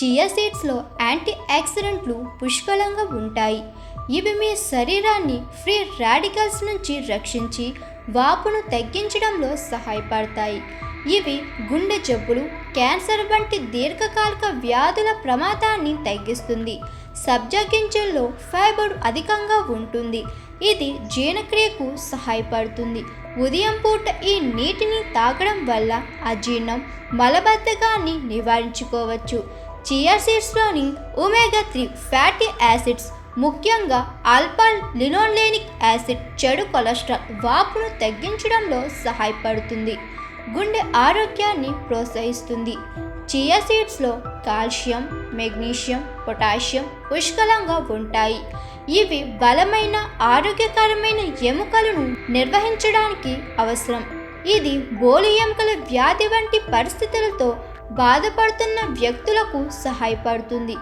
Chia సీడ్స్లో anti ఆక్సిడెంట్లు పుష్కలంగా ఉంటాయి. ఇవి మీ శరీరాన్ని ఫ్రీ రాడికల్స్ నుంచి రక్షించి వాపును తగ్గించడంలో సహాయపడతాయి. ఇవి గుండె జబ్బులు క్యాన్సర్ వంటి దీర్ఘకాలిక వ్యాధుల ప్రమాదాన్ని తగ్గిస్తుంది. సబ్జా గింజల్లో ఫైబర్ అధికంగా ఉంటుంది. ఇది జీర్ణక్రియకు సహాయపడుతుంది. ఉదయం పూట ఈ నీటిని తాగడం వల్ల అజీర్ణం మలబద్ధకాన్ని నివారించుకోవచ్చు. చియా సీడ్స్లోని ఒమేగా త్రీ ఫ్యాటీ యాసిడ్స్ ముఖ్యంగా ఆల్ఫా లినోలేనిక్ యాసిడ్ చెడు కొలెస్ట్రాల్ వాపును తగ్గించడంలో సహాయపడుతుంది. గుండె ఆరోగ్యాన్ని ప్రోత్సహిస్తుంది. చియా సీడ్స్లో కాల్షియం మెగ్నీషియం పొటాషియం పుష్కలంగా ఉంటాయి. ఇవి బలమైన ఆరోగ్యకరమైన ఎముకలను నిర్వహించడానికి అవసరం. ఇది బోలు ఎముకల వ్యాధి వంటి పరిస్థితులతో బాధపడుతున్న వ్యక్తులకు సహాయపడుతుంది.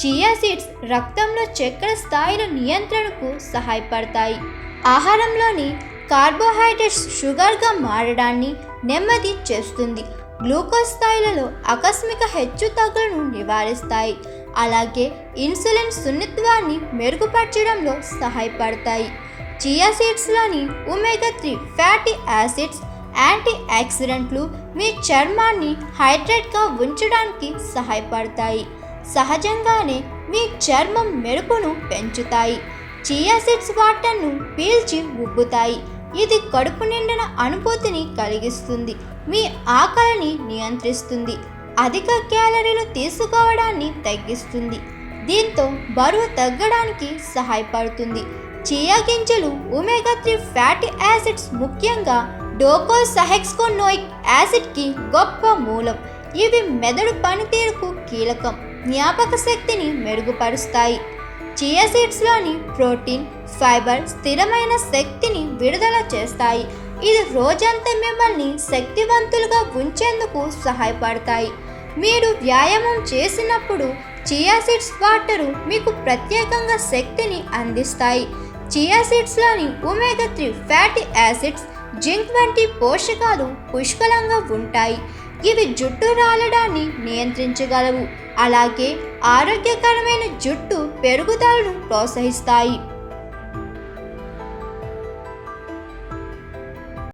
చియా సీడ్స్ రక్తంలో చక్కెర స్థాయిల నియంత్రణకు సహాయపడతాయి. ఆహారంలోని కార్బోహైడ్రేట్స్ షుగర్గా మారడాన్ని నెమ్మది చేస్తుంది. గ్లూకోజ్ స్థాయిలలో ఆకస్మిక హెచ్చుతగ్గులను నివారిస్తాయి. అలాగే ఇన్సులిన్ సున్నిత్వాన్ని మెరుగుపరచడంలో సహాయపడతాయి. Chia సీడ్స్లోని omega three fatty acids anti ఆక్సిడెంట్లు మీ చర్మాన్ని హైడ్రేట్గా ఉంచడానికి సహాయపడతాయి. సహజంగానే మీ చర్మం మెరుపును పెంచుతాయి. చియా సీడ్స్ వాటర్ను పీల్చి ఉబ్బుతాయి. ఇది కడుపు నిండిన అనుభూతిని కలిగిస్తుంది. మీ ఆకలిని నియంత్రిస్తుంది. అధిక క్యాలరీలు తీసుకోవడాన్ని తగ్గిస్తుంది. దీంతో బరువు తగ్గడానికి సహాయపడుతుంది. చియా గింజలు ఒమేగా త్రీ ఫ్యాటీ యాసిడ్స్ ముఖ్యంగా డోకోసహెక్స్కోనోయిక్ యాసిడ్కి గొప్ప మూలం. ఇవి మెదడు పనితీరుకు కీలకం జ్ఞాపక శక్తిని మెరుగుపరుస్తాయి. చియా సీడ్స్లోని ప్రోటీన్ ఫైబర్ స్థిరమైన శక్తిని విడుదల చేస్తాయి. ఇది రోజంతా మిమ్మల్ని శక్తివంతులుగా ఉంచేందుకు సహాయపడతాయి. మీరు వ్యాయామం చేసినప్పుడు చియా సీడ్స్ వాటరు మీకు ప్రత్యేకంగా శక్తిని అందిస్తాయి. Chia సీడ్స్లోని omega three fatty acids zinc వంటి పోషకాలు పుష్కలంగా ఉంటాయి. ఇవి జుట్టు రాలడాన్ని నియంత్రించగలవు. అలాగే ఆరోగ్యకరమైన జుట్టు పెరుగుదలను ప్రోత్సహిస్తాయి.